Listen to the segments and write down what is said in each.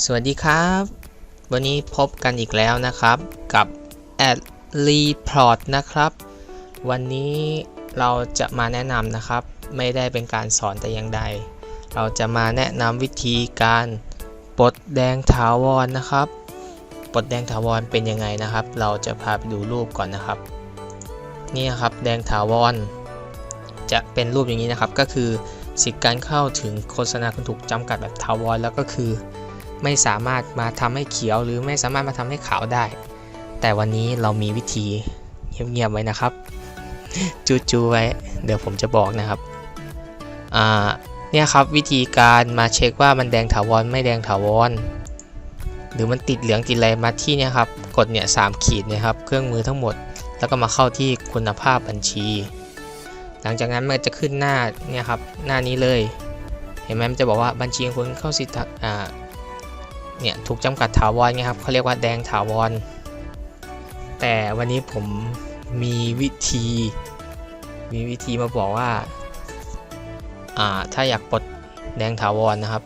สวัสดีครับ วันนี้พบกันอีกแล้วนะครับกับ a d report นะครับ วันนี้เราจะมาแนะนำนะครับ ไม่ได้เป็นการสอนแต่อย่างใด เราจะมาแนะนำวิธีการปลดแดงถาวรนะครับปลดแดงถาวรเป็นยังไงนะครับ เราจะพาไปดูรูปก่อนนะครับ นี่นครับแดงถาวร จะเป็นรูปอย่างนี้นะครับก็คือสิทธิการเข้าถึงโฆษณาคุณถูกจำกัดแบบถาวรแล้วก็คือ ไม่สามารถมาทำให้เขียวหรือไม่สามารถมาทำให้ขาวได้ แต่วันนี้เรามีวิธีเงียบๆไว้นะครับ จูๆไว้ เดี๋ยวผมจะบอกนะครับอ่าเนี่ยครับวิธีการมาเช็คว่ามันแดงถาวรไม่แดงถาวร หรือมันติดเหลืองติดอะไรมาที่เนี่ยครับกดเนี่ยสามขีดนะครับเครื่องมือทั้งหมด แล้วก็มาเข้าที่คุณภาพบัญชี หลังจากนั้นมันจะขึ้นหน้าเนี่ยครับหน้านี้เลย เห็นไหมมันจะบอกว่าบัญชีคุณเข้าสิทธิ์อ่า เนี่ยถูกจำกัดถาวรไงครับเขาเรียกว่าแดงถาวร แต่วันนี้ผมมีวิธี มีวิธีมาบอกว่าอ่าถ้าอยากปลดแดงถาวรนะครับ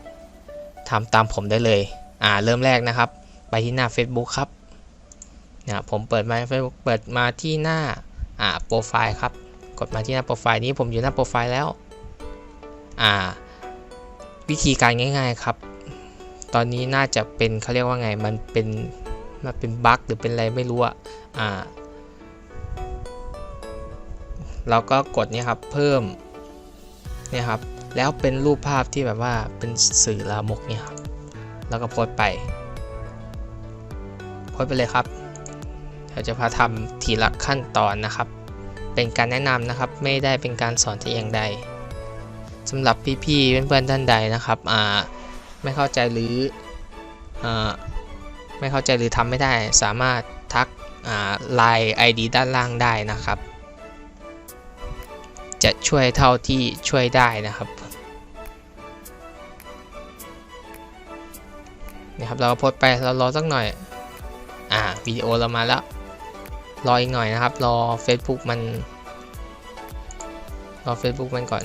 ทำตามผมได้เลยอ่าเริ่มแรกนะครับ ไปที่หน้า Facebook ครับนี่ยผมเปิดมา Facebook เปิดมาที่หน้าอ่าโปรไฟล์ครับ กดมาที่หน้าโปรไฟล์นี้ผมอยู่หน้าโปรไฟล์แล้วอ่าวิธีการง่าย ๆครับ ตอนนี้น่าจะเป็นเขาเรียกว่าไง มันเป็นมันเป็นบั๊กหรือเป็นอะไรไม่รู้อะอ่าเราก็กดเนี่ยครับเพิ่มเนี่ยครับแล้วเป็นรูปภาพที่แบบว่าเป็นสื่อลามกเนี่ยครับแล้วก็โพสไปโพสไปเลยครับเราจะพาทำทีละขั้นตอนนะครับ เป็นการแนะนำนะครับไม่ได้เป็นการสอนแต่อย่างใดสำหรับพี่ๆเพื่อนๆท่านใดนะครับอ่า ไม่เข้าใจหรืออไม่เข้าใจหรือทำไม่ได้ สามารถทักไลน์ ID ด้านล่างได้นะครับ จะช่วยเท่าที่ช่วยได้นะครับนี่ครับเราก็โพสไปเรารอสักหน่อย อ่าวิดีโอเรามาแล้ว รออีกหน่อยนะครับ รอ Facebook มัน รอ Facebook มันก่อน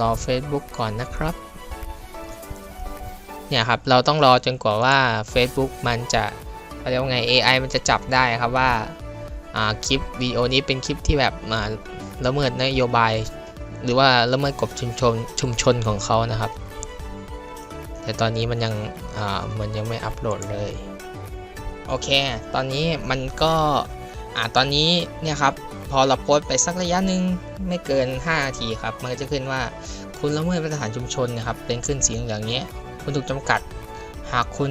รอ Facebook ก่อนนะครับ เนี่ยครับ เราต้องรอจนกว่าว่า Facebook มันจะเรียกว่าไง AI มันจะจับได้ครับว่าคลิปวิดีโอนี้เป็นคลิปที่แบบละเมิดนโยบาย หรือว่าละเมิดกฎชุมชนชุมชนของเขานะครับ แต่ตอนนี้มันยังมันยังไม่อัปโหลดเลย โอเค ตอนนี้มันก็ตอนนี้เนี่ยครับ พอเราโพสต์ไปสักระยะหนึ่งไม่เกิน 5 นาทีครับ มันก็จะขึ้นว่าคุณละเมิดมาตรฐานชุมชนนะครับ เป็นขึ้นสีเหลืองนี้ คุณถูกจำกัด หากคุณ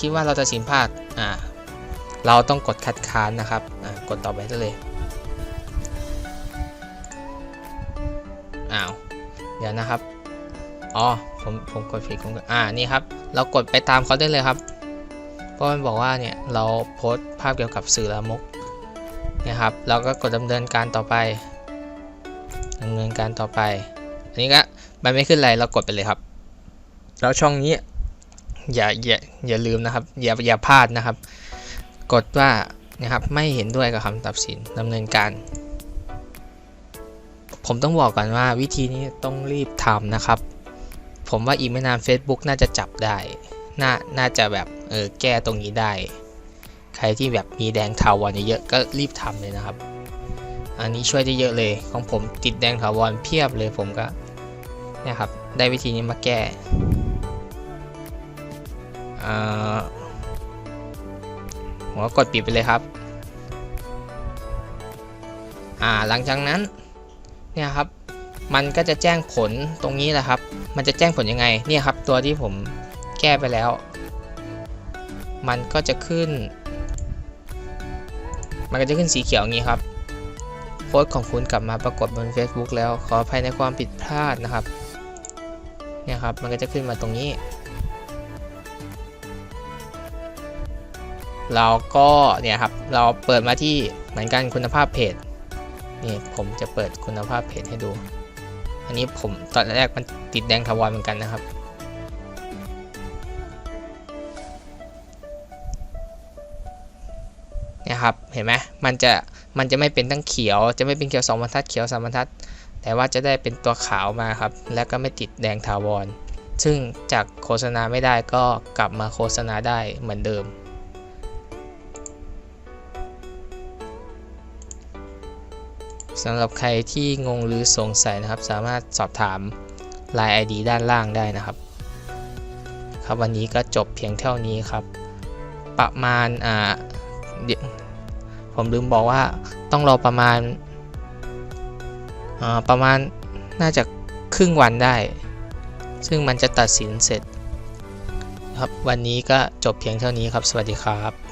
คิดว่าเราจะสินพลาดอ่าเราต้องกดคัดค้านนะครับอ่ากดต่อไปได้เลยอ้าวเดี๋ยวนะครับอ๋อผมผมกดผิดผมอ่านี่ครับ เรากดไปตามเขาได้เลยครับ เพราะมันบอกว่าเนี่ยเราโพสต์ภาพเกี่ยวกับสื่อละมก นะครับ เราก็กดดำเนินการต่อไปดำเนินการต่อไป อันนี้ก็มันไม่ขึ้นอะไรเรากดไปเลยครับ แล้วช่องนี้อย่าอย่าอย่าลืมนะครับ อย่าอย่าพลาดนะครับ กดว่านะครับไม่เห็นด้วยกับคำตัดสินดำเนินการ ผมต้องบอกก่อนว่าวิธีนี้ต้องรีบทำนะครับ ผมว่าอีกไม่นาน Facebook น่าจะจับได้ น่าน่าจะแบบเออแก้ตรงนี้ได้ ใครที่แบบมีแดงถาวรเยอะๆก็รีบทำเลยนะครับ อันนี้ช่วยได้เยอะเลยของผมติดแดงถาวรเพียบเลยผมก็เนี่ยครับได้วิธีนี้มาแก้ผมก็กดปิดไปเลยครับ อ่าหลังจากนั้นเนี่ยครับมันก็จะแจ้งผลตรงนี้แหละครับ มันจะแจ้งผลยังไง เนี่ยครับ ตัวที่ผมแก้ไปแล้ว มันก็จะขึ้น มันก็จะขึ้นสีเขียวอย่างนี้ครับโพสต์ของคุณกลับมาปรากฏบน Facebook แล้วขออภัยในความผิดพลาดนะครับเนี่ยครับมันก็จะขึ้นมาตรงนี้ เราก็เนี่ยครับเราเปิดมาที่เหมือนกันคุณภาพเพจนี่ผมจะเปิดคุณภาพเพจให้ดู อันนี้ผมตอนแรกมันติดแดงทวารเหมือนกันนะครับ นี่ยครับเห็นไหมมันจะมันจะไม่เป็นทั้งเขียว จะไม่เป็นเขียวสองบรรทัดเขียวสามบรรทัด แต่ว่าจะได้เป็นตัวขาวมาครับ และก็ไม่ติดแดงถาวร ซึ่งจากโฆษณาไม่ได้ก็กลับมาโฆษณาได้เหมือนเดิมสำหรับใครที่งงหรือสงสัยนะครับ สามารถสอบถาม Line ID ด้านล่างได้นะครับ ครับวันนี้ก็จบเพียงเท่านี้ครับ ประมาณอ่า ผมลืมบอกว่าต้องรอประมาณาประมาณน่าจะครึ่งวันได้ ซึ่งมันจะตัดสินเสร็จครับวันนี้ก็จบเพียงเท่านี้ครับ สวัสดีครับ